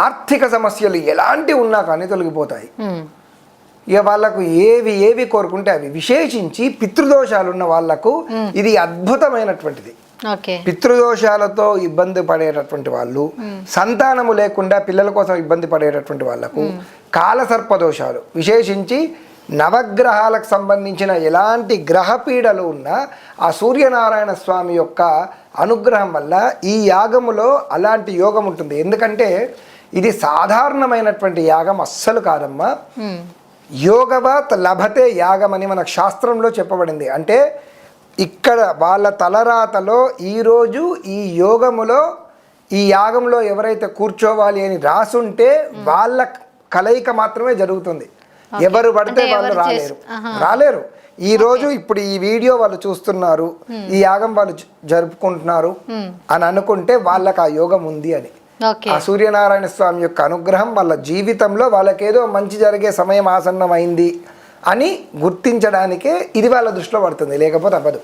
ఆర్థిక సమస్యలు ఎలాంటి ఉన్నా కానీ తొలగిపోతాయి. ఇక వాళ్ళకు ఏవి ఏవి కోరుకుంటే అవి విశేషించి పితృదోషాలు ఉన్న వాళ్ళకు ఇది అద్భుతమైనటువంటిది. పితృదోషాలతో ఇబ్బంది పడేటటువంటి వాళ్ళు సంతానము లేకుండా పిల్లల కోసం ఇబ్బంది పడేటటువంటి వాళ్ళకు కాలసర్ప దోషాలు విశేషించి నవగ్రహాలకు సంబంధించిన ఎలాంటి గ్రహ పీడలు ఉన్నా ఆ సూర్యనారాయణ స్వామి యొక్క అనుగ్రహం వల్ల ఈ యాగములో అలాంటి యోగం ఉంటుంది. ఎందుకంటే ఇది సాధారణమైనటువంటి యాగం అస్సలు కాదమ్మా. యోగవత్ లభతే యాగం అని మనకు శాస్త్రంలో చెప్పబడింది. అంటే ఇక్కడ వాళ్ళ తలరాతలో ఈరోజు ఈ యోగములో ఈ యాగంలో ఎవరైతే కూర్చోవాలి అని రాసుంటే వాళ్ళ కలయిక మాత్రమే జరుగుతుంది. ఎవరు పడితే వాళ్ళు రాలేరు. రాలేరు. ఈ రోజు ఇప్పుడు ఈ వీడియో వాళ్ళు చూస్తున్నారు. ఈ యాగం వాళ్ళు జరుపుకుంటున్నారు. అని అనుకుంటే వాళ్ళకి ఆ యోగం ఉంది అని. ఆ సూర్యనారాయణ స్వామి యొక్క అనుగ్రహం వాళ్ళ జీవితంలో వాళ్ళకేదో మంచి జరిగే సమయం ఆసన్నమైంది అని గుర్తించడానికే ఇది వాళ్ళ దృష్టిలో పడుతుంది లేకపోతే అవ్వదు.